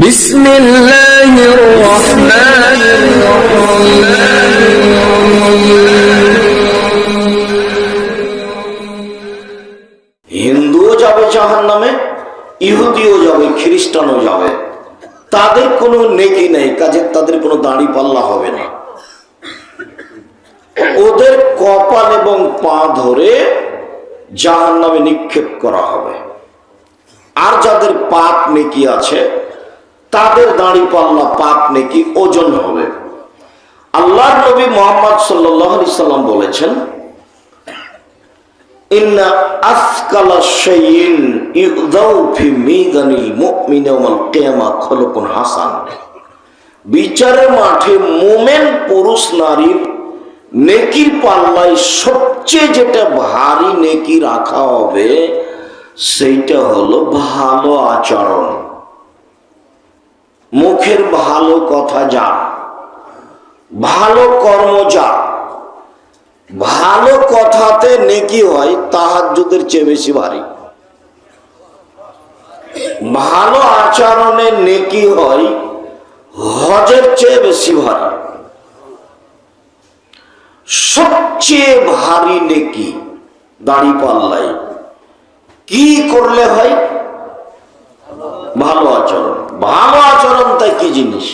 بسم الله الرحمن হিন্দুও যাবে জাহান নামে ইহুদিও যাবে খ্রিস্টানও যাবে তাদের কোনো নেকি নেই কাজে তাদের কোনো দাড়ি পাল্লা হবে না ওদের কপাল এবং পা ধরে জাহান নামে নিক্ষেপ করা হবে আর যাদের পাপ নেকি আছে তাদের দাঁড়ি পাল্লা পাপ নেকি ওজন হবে। আল্লাহ নবী মোহাম্মদ সাল্লি সাল্লাম বলেছেন হাসান। বিচারের মাঠে মোমেন পুরুষ নারীর নেকির পাল্লায় সবচেয়ে যেটা ভারী নেকি রাখা হবে, সেইটা হলো ভালো আচরণ। মুখের ভালো কথা যা, ভালো কর্ম যা। ভালো কথাতে নেকি হয়, তাহাজ্জুদের চেয়ে বেশি ভারী। ভালো আচরণে নেকি হয়, হজের চেয়ে বেশি ভারী। সবচেয়ে ভারী নেকি, দাড়ি পাল্লাই কি করলে হয় ভালো আচরণ ভালো আচরণ তাই কি জিনিস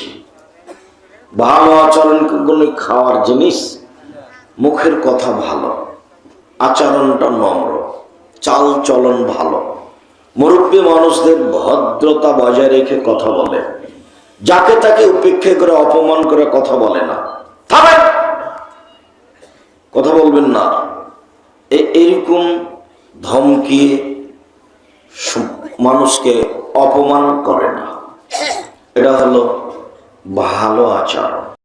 ভালো আচরণ কোনো খাওয়ার জিনিস, মুখের কথা ভালো, আচরণটা নম্র, চাল চলন ভালো। মুরব্বী মানুষদের ভদ্রতা বজায় রেখে কথা বলে। যাকে তাকে উপেক্ষা করে, অপমান করে কথা বলে না। কথা বলবেন না। এরকম ধমকিয়ে সু- মানুষকে অপমান করে না। এটা হলো ভালো আচরণ।